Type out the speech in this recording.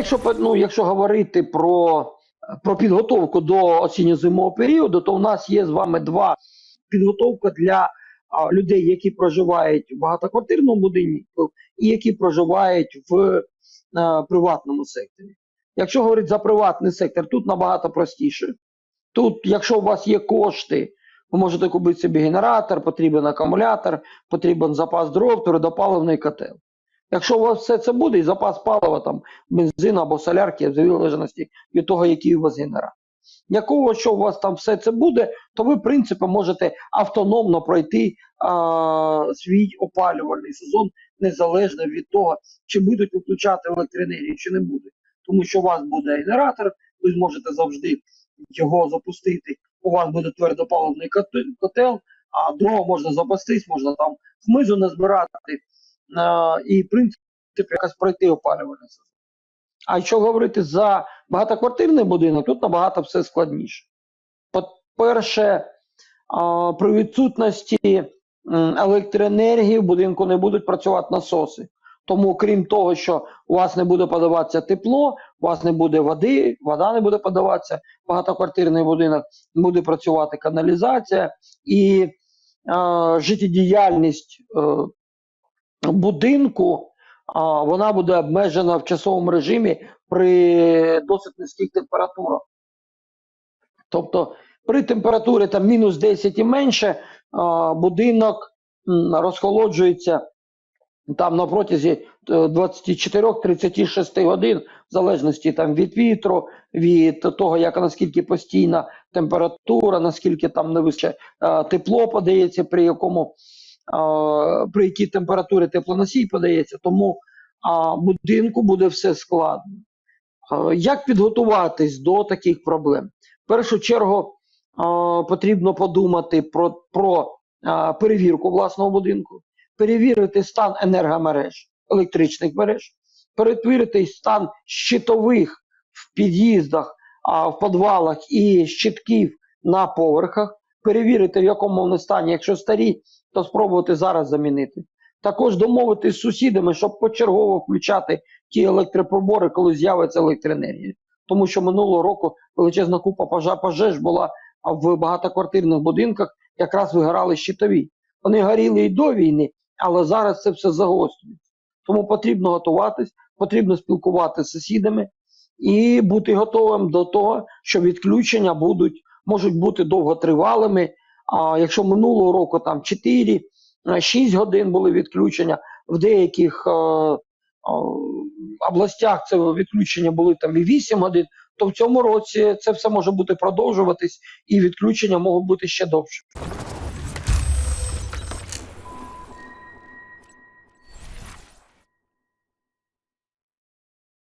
якщо ну, якщо говорити про, про підготовку до осінньо-зимового періоду, то у нас є з вами два підготовка для а, людей, які проживають в багатоквартирному будинку і які проживають в е, приватному секторі. Якщо говорити за приватний сектор, тут набагато простіше. Тут, якщо у вас є кошти, ви можете купити собі генератор, потрібен акумулятор, потрібен запас дров, твердопаливний котел. Якщо у вас все це буде, і запас палива, там, бензину або солярки, в залежності від того, який у вас генератор. Якого, що у вас там все це буде, то ви, в принципі, можете автономно пройти а, свій опалювальний сезон незалежно від того, чи будуть виключати електроенергію, чи не будуть. Тому що у вас буде генератор, ви зможете завжди його запустити. У вас буде твердопаливний коте- котел, а дрова можна запастись, можна там хмизу назбирати і, в принципі, якось пройти сезон. А якщо говорити за багатоквартирний будинок, тут набагато все складніше. По-перше, при відсутності електроенергії в будинку не будуть працювати насоси. Тому, крім того, що у вас не буде подаватися тепло, у вас не буде води, вода не буде подаватися, багатоквартирний будинок буде працювати каналізація і е, життєдіяльність будинку а, вона буде обмежена в часовому режимі при досить низьких температурах. Тобто при температурі там мінус 10 і менше а, будинок розхолоджується там на протязі е, 24-36 годин, в залежності там від вітру, від того, як наскільки постійна температура, наскільки там не вище е, тепло подається, при якому е, при якій температурі теплоносій подається, тому будинку буде все складно. Як підготуватись до таких проблем? В першу чергу потрібно подумати про, про перевірку власного будинку, перевірити стан енергомереж, електричних мереж, перевірити стан щитових в під'їздах, в підвалах і щитків на поверхах, перевірити, в якому вони стані. Якщо старі, то спробувати зараз замінити. Також домовитись з сусідами, щоб почергово включати ті електроприбори, коли з'явиться електроенергія. Тому що минулого року величезна купа пожеж була в багатоквартирних будинках, якраз вигорали щитові. Вони горіли і до війни, але зараз це все загострюється. Тому потрібно готуватись, потрібно спілкуватися з сусідами і бути готовим до того, що відключення будуть, можуть бути довготривалими. А якщо минулого року там 4 е, 6 годин були відключення, в деяких е, е, областях це відключення були там і 8 годин, то в цьому році це все може бути продовжуватись, і відключення можуть бути ще довше.